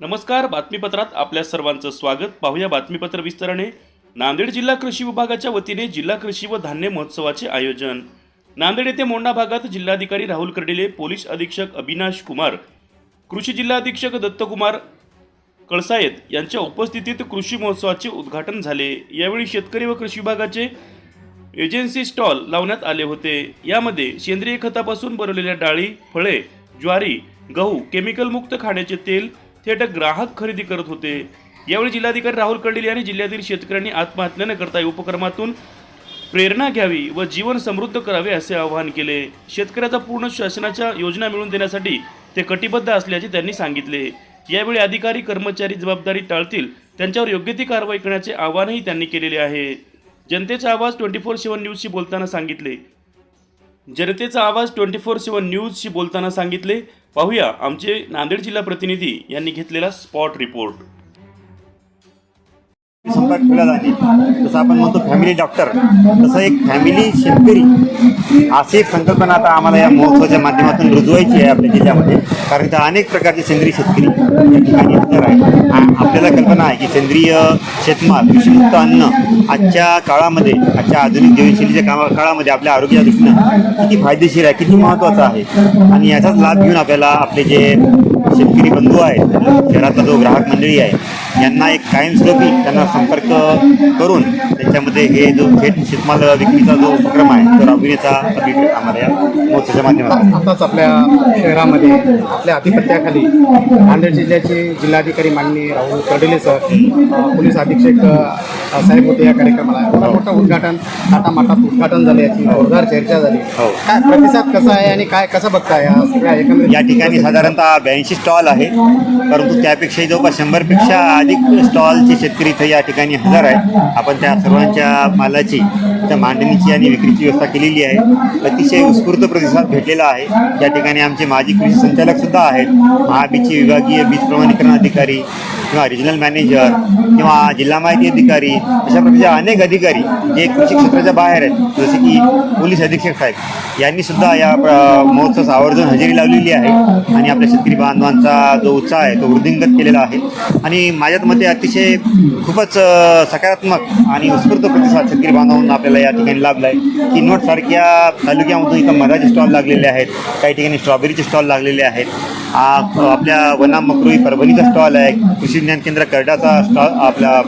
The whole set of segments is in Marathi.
नमस्कार बातमीपत्रात आपल्या सर्वांचं स्वागत. पाहूया बातमीपत्र विस्ताराने नांदेड जिल्हा कृषी विभागाच्या वतीने जिल्हा कृषी व धान्य महोत्सवाचे आयोजन. नांदेड येथे मोंढा भागात जिल्हाधिकारी राहुल कर्डिले पोलीस अधीक्षक अविनाश कुमार कृषी जिल्हा अधीक्षक दत्तकुमार कळसायत यांच्या उपस्थितीत कृषी महोत्सवाचे उद्घाटन झाले. यावेळी शेतकरी व कृषी विभागाचे एजन्सी स्टॉल लावण्यात आले होते. यामध्ये सेंद्रिय खतापासून बनवलेल्या डाळी फळे ज्वारी गहू केमिकलमुक्त खाण्याचे तेल थेट ग्राहक खरेदी करत होते. यावेळी जिल्हाधिकारी राहुल कर्डिल यांनी जिल्ह्यातील शेतकऱ्यांनी आत्महत्या न करता या उपक्रमातून प्रेरणा घ्यावी व जीवन समृद्ध करावे असे आवाहन केले. शेतकऱ्याचा पूर्ण शासनाच्या योजना मिळवून देण्यासाठी ते कटिबद्ध असल्याचे त्यांनी सांगितले. यावेळी अधिकारी कर्मचारी जबाबदारी टाळतील त्यांच्यावर योग्य ती कारवाई करण्याचे आवाहनही त्यांनी केलेले आहे. जनतेचा आवाज ट्वेंटी फोर सेवन न्यूजशी बोलताना सांगितले. जनतेचा आवाज ट्वेंटी फोर सेवन न्यूजशी बोलताना सांगितले. पाहूया. आमचे नांदेड जिल्हा प्रतिनिधी यांनी घेतलेला स्पॉट रिपोर्ट संपर्क ठेवला जाते जसं आपण म्हणतो फॅमिली डॉक्टर तसं एक फॅमिली शेतकरी अशी एक संकल्पना आता आम्हाला या महोत्सवाच्या माध्यमातून रुजवायची आहे आपल्या जिल्ह्यामध्ये. कारण इथं अनेक प्रकारचे सेंद्रिय शेतकरी या ठिकाणी आहे आपल्याला कल्पना आहे की सेंद्रिय शेतमाल कृषीमुक्त अन्न आजच्या काळामध्ये आजच्या आधुनिक जीवनशैलीच्या कामा काळामध्ये आपल्या आरोग्याच्या दृष्टीनं किती फायदेशीर आहे किती महत्त्वाचं आहे. आणि याचाच लाभ घेऊन आपल्याला आपले जे शेतकरी बंधू आहेत शहरातला जो ग्राहक मंडळी आहे यांना एक कायमस्वरूपी त्यांना संपर्क करून त्यांच्यामध्ये हे जो थेट शेतमाल विक्रीचा जो उपक्रम आहे तो राबविण्याचा अभिप्राय आम्हाला या महोत्सवाच्या माध्यमातून. आताच आपल्या शहरामध्ये आपल्या आधिपत्याखाली नांदेड जिल्ह्याचे जिल्हाधिकारी माननीय राहुल कर्डिले सर पोलीस अधीक्षक साहेब होते या कार्यक्रमाला. एवढा मोठा उद्घाटन टाटामाटात उद्घाटन झाले याची जोरदार चर्चा झाली. हो. काय प्रतिसाद कसा आहे आणि काय कसं बघताय या सगळ्या एकंदरीत? या ठिकाणी साधारणतः ब्याऐंशी स्टॉल आहे परंतु त्यापेक्षाही जवळपास शंभरपेक्षा अधिक स्टॉलचे शेतकरी इथं या ठिकाणी हजर आहे. आपण त्या सर्वांच्या मालाची त्या मांडणीची आणि विक्रीची व्यवस्था केलेली आहे. अतिशय उत्स्फूर्त प्रतिसाद भेटलेला आहे. या ठिकाणी आमचे माजी कृषी संचालक सुद्धा आहेत. महाबीजचे विभागीय बीज प्रमाणीकरण अधिकारी किंवा रिजनल मॅनेजर किंवा जिल्हा माहिती अधिकारी अशा प्रकारचे अनेक अधिकारी जे कृषी क्षेत्राच्या बाहेर आहेत. जसे की पोलीस अधीक्षक साहेब यांनी सुद्धा या महोत्सवास आवर्जून हजेरी लावलेली आहे. आणि आपल्या शेतकरी बांधवांचा जो उत्साह आहे तो वृद्धिंगत केलेला आहे. आणि माझ्यात मते अतिशय खूपच सकारात्मक आणि उत्स्फूर्त प्रतिसाद शेतकरी बांधवांना आपल्याला या ठिकाणी लाभला आहे. किनवटसारख्या तालुक्यामधून इथं मधाचे स्टॉल लागलेले आहेत. काही ठिकाणी स्ट्रॉबेरीचे स्टॉल लागलेले आहेत. आपल्या वना मकरुई परभणीचा स्टॉल आहे. कृषी विज्ञान केंद्र करडाचा स्टॉल आपला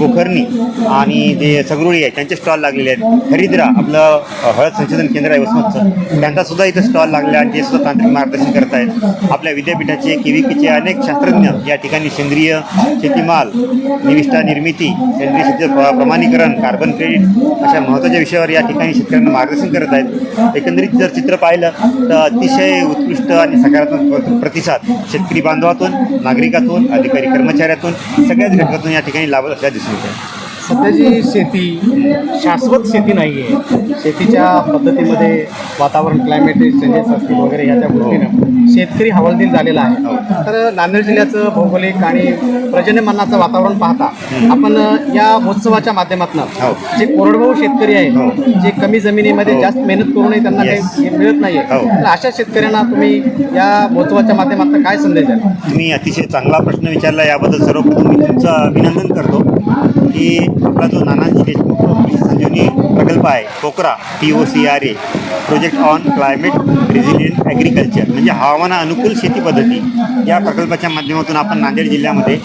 पोखरणी आणि जे सगरुळी आहे त्यांचे स्टॉल लागलेले आहेत. हरिद्रा आपलं हळद संशोधन केंद्र आहे वसमतचं. त्यांचा सुद्धा इथं स्टॉल लागला आहे आणि ते सुद्धा तांत्रिक मार्गदर्शन करत आहेत. आपल्या विद्यापीठाचे केविकीचे अनेक शास्त्रज्ञ या ठिकाणी सेंद्रिय शेतीमाल निविष्ठा निर्मिती सेंद्रिय शेती प्रमाणीकरण कार्बन क्रेडिट अशा महत्त्वाच्या विषयावर या ठिकाणी शेतकऱ्यांना मार्गदर्शन करत आहेत. एकंदरीत जर चित्र पाहिलं तर अतिशय उत्कृष्ट आणि सकारात्मक प्रतिसाद शेतकरी बांधवातून नागरिकातून अधिकारी कर्मचाऱ्यातून सगळ्याच घटकातून या ठिकाणी लाभत असल्याचं दिसून येते सध्याची शेती शाश्वत शेती नाही आहे शेतीच्या पद्धतीमध्ये वातावरण क्लायमेट चेंजेस असतील वगैरे ह्या त्या गोष्टीनं शेतकरी हवालदिल झालेला आहे तर नांदेड जिल्ह्याचं भौगोलिक आणि पर्जन्यमानाचं वातावरण पाहता आपण या महोत्सवाच्या माध्यमातून हो. जे कोरडवाहू शेतकरी हो. आहेत जे कमी जमिनीमध्ये हो. जास्त मेहनत करूनही त्यांना. काही मिळत नाहीये हो. तर अशा शेतकऱ्यांना तुम्ही या महोत्सवाच्या माध्यमातून काय संदेश द्याल तुम्ही अतिशय चांगला प्रश्न विचारला याबद्दल सर्वप्रथम मी तुमचं अभिनंदन करतो की आपला जो नानाजी देशमुख कृषी संजीवनी प्रकल्प आहे. कोकरा P O C R A project on climate resilient agriculture म्हणजे हवामान अनुकूल शेती पद्धती. या प्रकल्पाच्या माध्यमातून आपण नांदेड जिल्ह्यामध्ये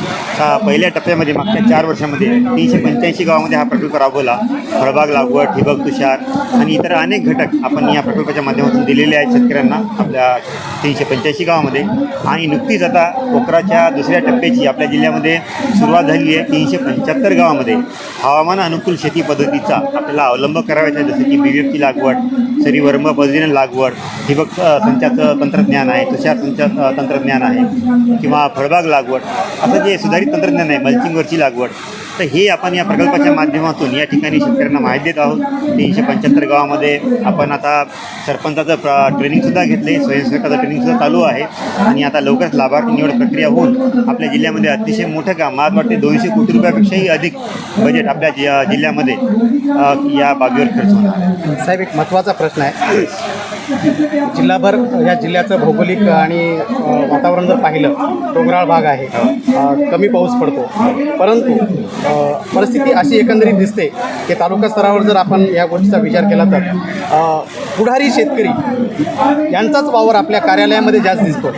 पहिल्या टप्प्यामध्ये मागच्या चार वर्षामध्ये तीनशे पंच्याऐंशी गावामध्ये हा प्रकल्प राबवला. फळबाग लागवड ठिबक तुषार आणि इतर अनेक घटक आपण या प्रकल्पाच्या माध्यमातून दिलेले आहेत शेतकऱ्यांना आपल्या तीनशे पंच्याऐंशी गावामध्ये. आणि नुकतीच आता कोकराच्या दुसऱ्या टप्प्याची आपल्या जिल्ह्यामध्ये सुरुवात झाली आहे तीनशे पंच्याहत्तर गावामध्ये. हवामान अनुकूल शेती पद्धतीचा आपल्याला अवलंब करावायचा आहे जसं की बीवेफची लागवड सरीवर्म पद्धतीने लागवड ठिबक अ, संचाचं तंत्रज्ञान आहे तुषार संचा तंत्रज्ञान आहे किंवा फळबाग लागवड. असं जे सुधारित तंत्रज्ञान आहे मल्चिंगवरची लागवड तर हे आपण या प्रकल्पाच्या माध्यमातून या ठिकाणी शेतकऱ्यांना माहिती देत आहोत. तीनशे पंच्याहत्तर गावामध्ये आपण आता सरपंचाचं प्र ट्रेनिंगसुद्धा घेतले स्वयंसेवकाचं ट्रेनिंगसुद्धा चालू आहे. आणि आता लवकरच लाभार्थी निवड प्रक्रिया होऊन आपल्या जिल्ह्यामध्ये अतिशय मोठं काम मला वाटते दोनशे कोटी रुपयापेक्षाही अधिक बजेट आपल्या जि जिल्ह्यामध्ये या बाबीवर खर्च होणार. साहेब एक महत्त्वाचा प्रश्न आहे. जिल्हाभर या जिल्ह्याचं भौगोलिक आणि वातावरण जर पाहिलं डोंगराळ भाग आहे. कमी पाऊस पडतो. परंतु परिस्थिती अशी एकंदरीत दिसते की तालुका स्तरावर जर आपण या गोष्टीचा विचार केला तर पुढारी शेतकरी यांचाच वावर आपल्या कार्यालयामध्ये जास्त दिसतो.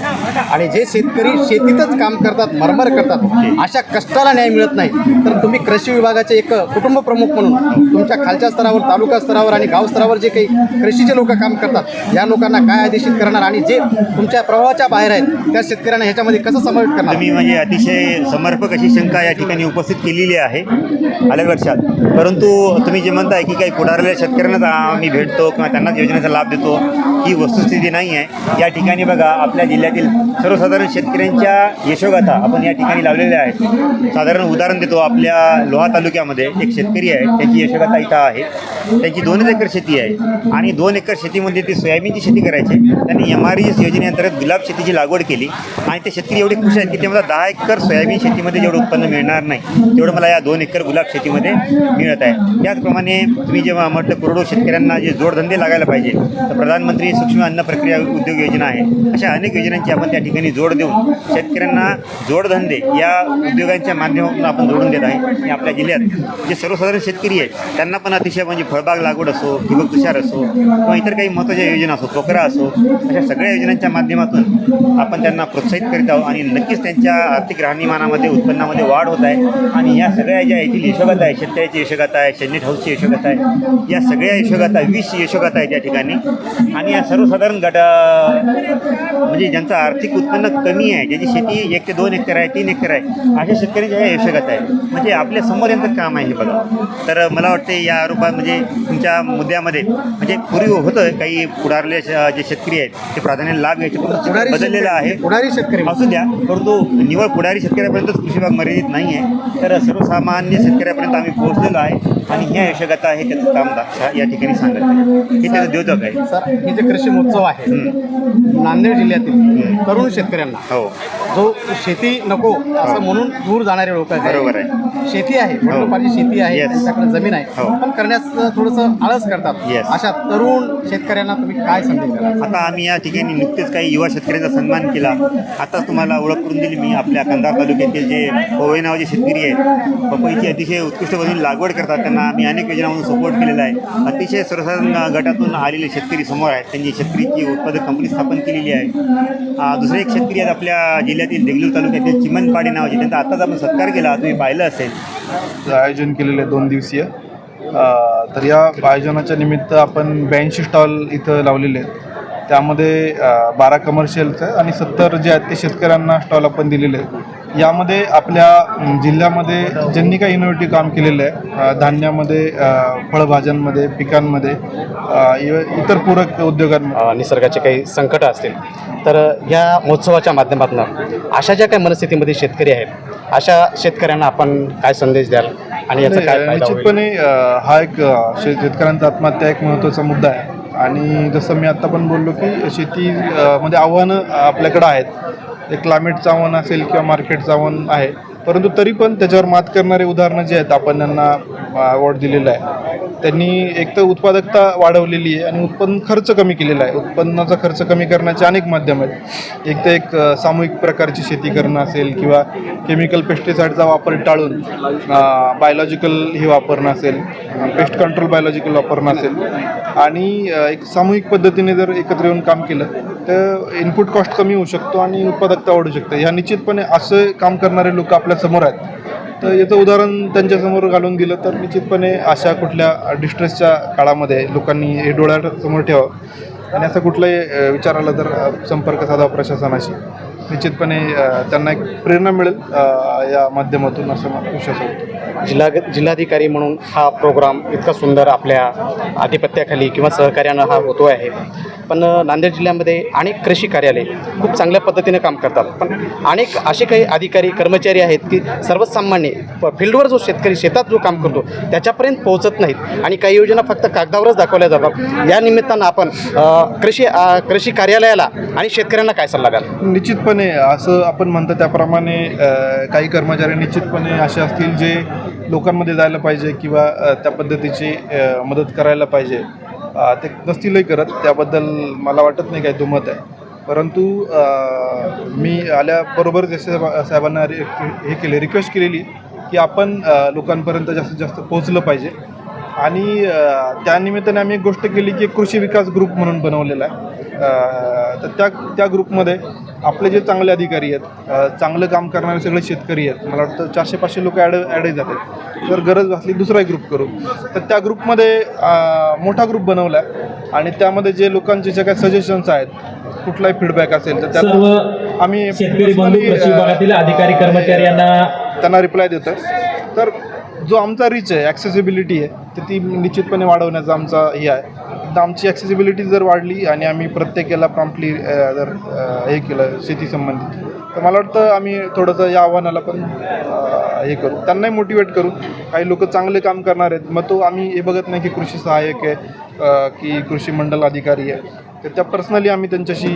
आणि जे शेतकरी शेतीतच काम करतात मरमर करतात अशा कष्टाला न्याय मिळत नाही. तर तुम्ही कृषी विभागाचे एक कुटुंब प्रमुख म्हणून तुमच्या खालच्या स्तरावर तालुका स्तरावर आणि गाव स्तरावर जे काही कृषीचे लोक काम करतात या लोकांना काय आदेशित करणार आणि जे तुमच्या प्रभावाच्या बाहेर आहेत त्या शेतकऱ्यांना ह्याच्यामध्ये कसं समावेश करणार? मी म्हणजे अतिशय समर्पक अशी शंका या ठिकाणी उपस्थित केलेली आहे आल्या लक्षात परंतु तुम्ही जे म्हणताय की काही पुढारलेल्या शेतकऱ्यांनाच आम्ही भेटतो किंवा त्यांनाच योजनेचा लाभ देतो ही वस्तुस्थिती नाही आहे. या ठिकाणी बघा आपल्या जिल्ह्यातील सर्वसाधारण शेतकऱ्यांच्या यशोगाथा आपण या ठिकाणी लावलेल्या आहेत. साधारण उदाहरण देतो आपल्या लोहा तालुक्यामध्ये एक शेतकरी आहे त्याची यशोगाथा इथं आहे. त्यांची दोनच एकर शेती आहे आणि दोन एकर शेतीमध्ये ते सोयाबीनची शेती करायची. त्यांनी एम आर एस योजनेअंतर्गत गुलाब शेतीची लागवड केली. आणि ते शेतकरी एवढे खुश आहेत की ते मला दहा एकर सोयाबीन शेतीमध्ये जेवढं उत्पन्न मिळणार नाही तेवढं मला या दोन एकर गुलाब शेतीमध्ये मिळत आहे. त्याचप्रमाणे तुम्ही जेव्हा म्हटलं करोडो शेतकऱ्यांना जे जोडधंदे लागायला पाहिजे तर प्रधानमंत्री सूक्ष्म अन्न प्रक्रिया उद्योग योजना आहे. अशा अनेक योजनांची आपण त्या ठिकाणी जोड देऊन शेतकऱ्यांना जोडधंदे या उद्योगांच्या माध्यमातून आपण जोडून देत आहे. आणि आपल्या जिल्ह्यात जे सर्वसाधारण शेतकरी आहेत त्यांना पण अतिशय म्हणजे फळबाग लागवड असो ठिबक तुषार असो किंवा इतर काही महत्त्वाच्या योजना असो पोकरा असो अशा सगळ्या योजनांच्या माध्यमातून आपण त्यांना प्रोत्साहित करीत आहोत आणि नक्कीच त्यांच्या आर्थिक राहणीमानामध्ये उत्पन्नामध्ये वाढ होत आहे. आणि या सगळ्या ज्या येथील यशोगाथा आहे शेतकऱ्याची यशोगाथा आहे शेनेट हाऊसची यशोगाथा आहे या सगळ्या यशोगाथा वीस यशोगाथा आहेत या ठिकाणी. आणि या सर्वसाधारण गटा म्हणजे ज्यांचं आर्थिक उत्पन्न कमी आहे ज्याची शेती एक ते दोन एकर आहे तीन एकर आहे अशा शेतकऱ्यांच्या ह्या यशोगाथा आहे म्हणजे आपल्यासमोर यांचं काम आहे हे बघा. तर मला वाटते या रूपात म्हणजे तुमच्या मुद्द्यामध्ये म्हणजे पूर्वी होतं काही पुढारले जे शेतकरी आहेत ते प्राधान्याने लाभ घ्यायचे. बदललेलं आहे. पुढारी शेतकरी. असू द्या परंतु निवड पुढारी शेतकऱ्यापर्यंतच कृषी विभाग मर्यादित नाही आहे तर सर्वसामान्य शेतकऱ्यापर्यंत आम्ही पोहोचलेलो आहे आणि ह्या यशोगाथा आहे त्याचं काम या ठिकाणी सांगत आहे. हे त्याचं द्योतक आहे. सर हे जे कृषी महोत्सव आहे. नांदेड जिल्ह्यातील तरुण शेतकऱ्यांना हो. जो शेती नको असं म्हणून दूर जाणारे लोक आहेत. बरोबर आहे. शेती आहे वडिलोपार्जित शेती आहे. त्यांच्याकडे जमीन आहे. हो. पण करण्यास थोडंसं आळस करतात. अशा तरुण शेतकऱ्यांना तुम्ही काय संदेश द्याल? आता आम्ही या ठिकाणी नुकतेच काही युवा शेतकऱ्यांचा सन्मान केला. आताच तुम्हाला ओळख करून दिली मी आपल्या कंधार तालुक्यातील जे पवई नावाचे शेतकरी आहेत. पपईची अतिशय उत्कृष्ट पद्धतीने लागवड करतात. त्यांना आम्ही अनेक योजनांमधून सपोर्ट केलेला आहे. अतिशय सर्वसाधारण गटातून आलेले शेतकरी समोर आहेत. त्यांनी शेतकरीची उत्पादक कंपनी स्थापन केलेली आहे. दुसरे एक शेतकरी आहेत आपल्या जिल्ह्यातील देगलूर तालुक्यातील चिमनपाडी नावाचे. त्यांचा आताच आपण सत्कार केला. तुम्ही पाहिलं असेल. आयोजन केलेलं आहे दोन दिवसीय. तर या आयोजनाच्या निमित्त आपण ब्याऐंशी स्टॉल इथं लावलेले आहेत. त्यामध्ये बारा कमर्शियलचं आणि सत्तर जे आहेत ते शेतकऱ्यांना स्टॉल आपण दिलेले आहेत. यामध्ये आपल्या जिल्ह्यामध्ये ज्यांनी काही इनोव्हेटिव्ह काम केलेलं आहे धान्यामध्ये फळभाज्यांमध्ये पिकांमध्ये इतर पूरक उद्योगांमध्ये. निसर्गाचे काही संकट असतील तर या महोत्सवाच्या माध्यमातून अशा ज्या काही मनस्थितीमध्ये शेतकरी आहेत अशा शेतकऱ्यांना आपण काय संदेश द्याल? आणि याचा काय नाही, फायदा होईल? निश्चितपणे अ, हा एक अ, शे- शेतकऱ्यांचा आत्महत्या एक महत्त्वाचा मुद्दा आहे. आणि जसं मी आत्ता पण बोललो की शेती अ, मध्ये आव्हानं आपल्याकडं आहेत. एक क्लायमेटचं आव्हान असेल किंवा मार्केटचं आव्हान आहे. परंतु तरी पण त्याच्यावर मात करणारे उदाहरणं जे आहेत आपण त्यांना अवॉर्ड दिलेला आहे त्यांनी एक तर उत्पादकता वाढवलेली आहे आणि उत्पन्न खर्च कमी केलेला आहे. उत्पन्नाचा खर्च कमी करण्याचे अनेक माध्यम आहेत. एक तर एक सामूहिक प्रकारची शेती करणं असेल किंवा केमिकल पेस्टिसाईडचा वापर टाळून बायोलॉजिकल हे वापरणं असेल पेस्ट कंट्रोल बायोलॉजिकल वापरणं असेल. आणि एक सामूहिक पद्धतीने जर एकत्र येऊन काम केलं तर इनपुट कॉस्ट कमी होऊ शकतो आणि उत्पादकता वाढू शकते. ह्या निश्चितपणे असं काम करणारे लोक आपल्यासमोर आहेत. तर याचं उदाहरण त्यांच्यासमोर घालून दिलं तर निश्चितपणे अशा कुठल्या डिस्ट्रेसच्या काळामध्ये लोकांनी हे डोळ्यासमोर ठेवावं. आणि असं कुठलाही विचाराला विचार आला तर संपर्क साधावा प्रशासनाशी. निश्चितपणे त्यांना एक प्रेरणा मिळेल या माध्यमातून असं मला विश्वास वाटतो जिल्हा जिल्हाधिकारी म्हणून हा प्रोग्राम इतका सुंदर आपल्या आधिपत्याखाली किंवा सहकार्यानं हा होतो आहे. पण नांदेड जिल्ह्यामध्ये अनेक कृषी कार्यालय खूप चांगल्या पद्धतीने काम करतात. पण अनेक असे काही अधिकारी कर्मचारी आहेत की सर्वसामान्य फील्डवर जो शेतकरी शेतात जो काम करतो त्याच्यापर्यंत पोहोचत नाहीत. आणि काही योजना फक्त कागदावरच दाखवल्या जातात. या निमित्तानं आपण कृषी कृषी कार्यालयाला आणि शेतकऱ्यांना काय सल्ला द्याल? निश्चितपणे असं आपण म्हणतो त्याप्रमाणे काही कर्मचारी निश्चितपणे असे असतील जे लोकांमध्ये जायला पाहिजे किंवा त्या पद्धतीची मदत करायला पाहिजे. ते नसतीलही करत त्याबद्दल मला वाटत नाही काही दुमत आहे. परंतु मी आल्याबरोबर जसे साहेबांना रि- हे केले रिक्वेस्ट केलेली की आपण लोकांपर्यंत जास्तीत जास्त पोहोचलं पाहिजे. आणि त्यानिमित्ताने आम्ही एक गोष्ट केली की एक कृषी विकास ग्रुप म्हणून बनवलेला आहे. तर त्या त्या ग्रुपमध्ये आपले जे चांगले अधिकारी आहेत चांगलं काम करणारे सगळे शेतकरी आहेत. मला वाटतं चारशे पाचशे लोक ॲड ॲडही जातात. जर गरज असली दुसरा एक ग्रुप करू. तर त्या ग्रुपमध्ये मोठा ग्रुप बनवला आहे आणि त्यामध्ये जे लोकांचे जे काही सजेशन्स आहेत कुठलाही फीडबॅक असेल तर त्याला आम्ही अधिकारी कर्मचारी यांना त्यांना रिप्लाय देतो तर जो आमचा रिच आहे ॲक्सेसिबिलिटी आहे तर ती निश्चितपणे वाढवण्याचा आमचा हे आहे. तर आमची ॲक्सेसिबिलिटी जर वाढली आणि आम्ही प्रत्येकाला प्रॉम्प्टली जर हे केलं शेती संबंधित तर मला वाटतं आम्ही थोडंसं या आव्हानाला पण हे करू. त्यांनाही मोटिवेट करू. काही लोक चांगले काम करणार आहेत. मग तो आम्ही हे बघत नाही की कृषी सहाय्यक आहे की कृषी मंडल अधिकारी आहे. तर त्या पर्सनली आम्ही त्यांच्याशी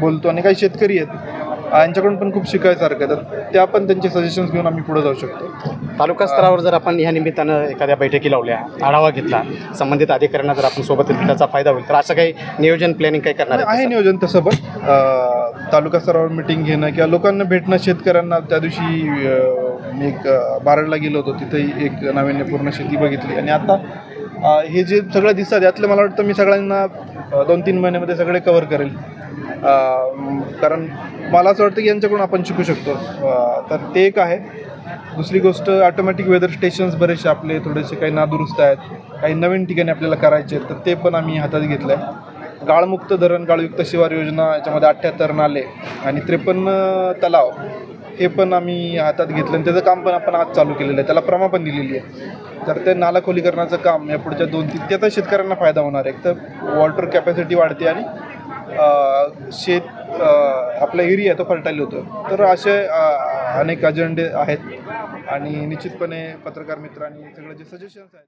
बोलतो. आणि काही शेतकरी आहेत यांच्याकडून पण खूप शिकायसारखं आहे. तर त्या पण त्यांचे सजेशन्स घेऊन आम्ही पुढे जाऊ शकतो. तालुका स्तरावर जर आपण ह्या निमित्तानं एखाद्या बैठकी लावल्या आढावा घेतला संबंधित अधिकाऱ्यांना जर आपण सोबत त्याचा फायदा होईल तर असं काही नियोजन प्लॅनिंग काही करणार आहे नियोजन तसं पण तालुका स्तरावर मिटिंग घेणं किंवा लोकांना भेटणं शेतकऱ्यांना त्या दिवशी मी एक बारडला गेलो होतो तिथेही एक नाविन्यपूर्ण शेती बघितली. आणि आता हे जे सगळं दिसतात यातलं मला वाटतं मी सगळ्यांना दोन तीन महिन्यामध्ये सगळे कवर करेल. कारण मला असं वाटतं की यांच्याकडून आपण शिकू शकतो. तर ते एक आहे. दुसरी गोष्ट ऑटोमॅटिक वेदर स्टेशन्स बरेचसे आपले थोडेसे काही नादुरुस्त आहेत. काही नवीन ठिकाणी आपल्याला करायचे आहेत तर ते पण आम्ही हातात घेतलं आहे गाळमुक्त धरण गाळयुक्त शिवार योजना याच्यामध्ये अठ्ठ्याहत्तर नाले आणि त्रेपन्न तलाव हे पण आम्ही हातात घेतलं आणि त्याचं काम पण आपण आज चालू केलेलं आहे. त्याला प्रमा पण दिलेली आहे. तर ते नाला खोलीकरणाचं काम या पुढच्या दोन तीन त्याचा शेतकऱ्यांना फायदा होणार आहे. एक तर वॉटर कॅपॅसिटी वाढते आणि शेत आपला एरिया तो फर्टाईल होतो. तर असे अनेक अजेंडे आहेत. आणि निश्चितपणे पत्रकार मित्रांनी सगळं जे सजेशन्स आहेत